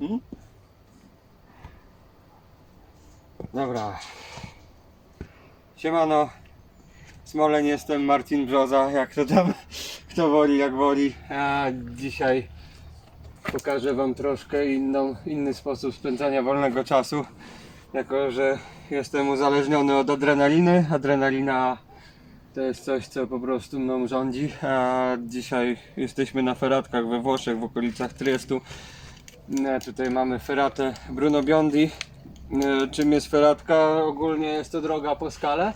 Hmm? Dobra. Siemano. Smoleń jestem, Marcin Brzoza, jak to tam, kto woli, jak woli. A dzisiaj pokażę wam troszkę inną, inny sposób spędzania wolnego czasu. Jako, że jestem uzależniony od adrenaliny. Adrenalina to jest coś, co po prostu mną rządzi. A dzisiaj jesteśmy na feratkach we Włoszech, w okolicach Triestu. E, Tutaj mamy feratę Bruno Biondi. E, Czym jest feratka? Ogólnie jest to droga po skale.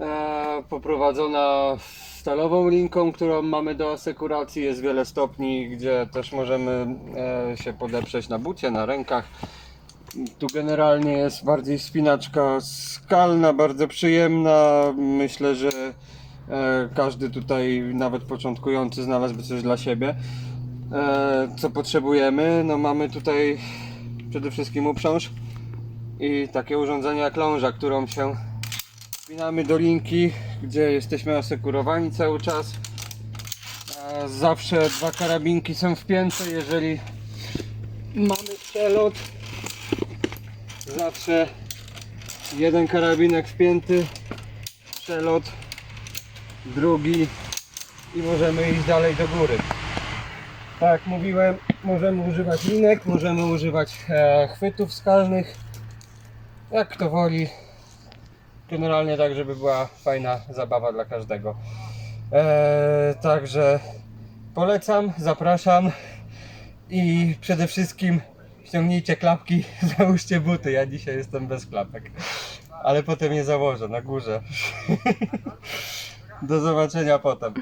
E, Poprowadzona stalową linką, którą mamy do asekuracji. Jest wiele stopni, gdzie też możemy się podeprzeć na bucie, na rękach. Tu generalnie jest bardziej spinaczka skalna, bardzo przyjemna. Myślę, że każdy tutaj, nawet początkujący, znalazłby coś dla siebie. E, co potrzebujemy? No mamy tutaj przede wszystkim uprząż i takie urządzenie jak ląża, którą się spinamy do linki, gdzie jesteśmy asekurowani cały czas. Zawsze dwa karabinki są wpięte, jeżeli mamy przelot. Zawsze jeden karabinek wpięty, przelot, drugi i możemy iść dalej do góry. Tak jak mówiłem, możemy używać linek, możemy używać e, chwytów skalnych, jak kto woli. Generalnie tak, żeby była fajna zabawa dla każdego. E, także polecam, zapraszam i przede wszystkim ściągnijcie klapki, załóżcie buty. Ja dzisiaj jestem bez klapek, ale potem je założę na górze. Do zobaczenia potem.